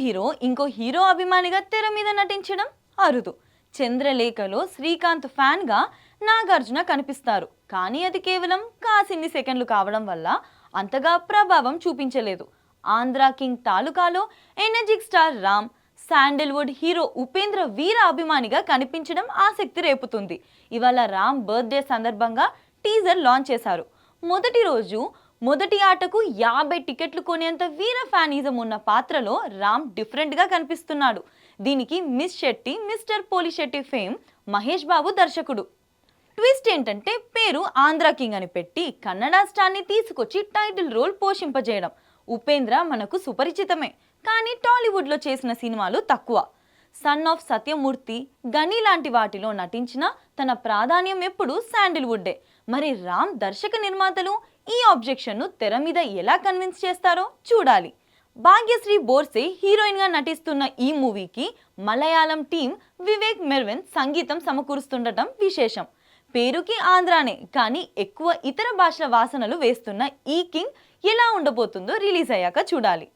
Hero ఇంకో hero అభిమానిగా తెర మీద నటించడం అరుదు. చంద్రలేఖలో శ్రీకాంత్ ఫ్యాన్గా నాగార్జున కనిపిస్తారు. కానీ అది కేవలం కాసిన్ని సెకండ్లు కావడం వల్ల అంతగా ప్రభావం చూపించలేదు. ఆంధ్రా కింగ్ తాలూకాలో energetic star Ram sandalwood hero Upendra వీర అభిమానిగా కనిపించడం ఆసక్తి రేపుతుంది. ఇవాళ రామ్ బర్త్డే సందర్భంగా టీజర్ లాంచ్ చేశారు. మొదటి రోజు మొదటి ఆటకు యాభై టికెట్లు కొనేంత వీర ఫ్యానిజం ఉన్న పాత్రలో రామ్ డిఫరెంట్గా కనిపిస్తున్నాడు. దీనికి మిస్ శెట్టి మిస్టర్ పోలి శెట్టి ఫేమ్ మహేష్ బాబు దర్శకుడు. ట్విస్ట్ ఏంటంటే పేరు ఆంధ్ర కింగ్ అని పెట్టి కన్నడ స్టార్ని తీసుకొచ్చి టైటిల్ రోల్ పోషింపజేయడం. ఉపేంద్ర మనకు సుపరిచితమే కానీ టాలీవుడ్లో చేసిన సినిమాలు తక్కువ. సన్ ఆఫ్ సత్యమూర్తి గని లాంటి వాటిలో నటించిన తన ప్రాధాన్యం ఎప్పుడు శాండిల్వుడ్డే మరి రామ్ దర్శక నిర్మాతలు ఈ ఆబ్జెక్షన్ను తెర మీద ఎలా కన్విన్స్ చేస్తారో చూడాలి. భాగ్యశ్రీ బోర్సే హీరోయిన్గా నటిస్తున్న ఈ మూవీకి మలయాళం టీం వివేక్ మెర్వెన్ సంగీతం సమకూరుస్తుండటం విశేషం. పేరుకి ఆంధ్రానే కానీ ఎక్కువ ఇతర భాషల వాసనలు వేస్తున్న ఈ కింగ్ ఎలా ఉండబోతుందో రిలీజ్ అయ్యాక చూడాలి.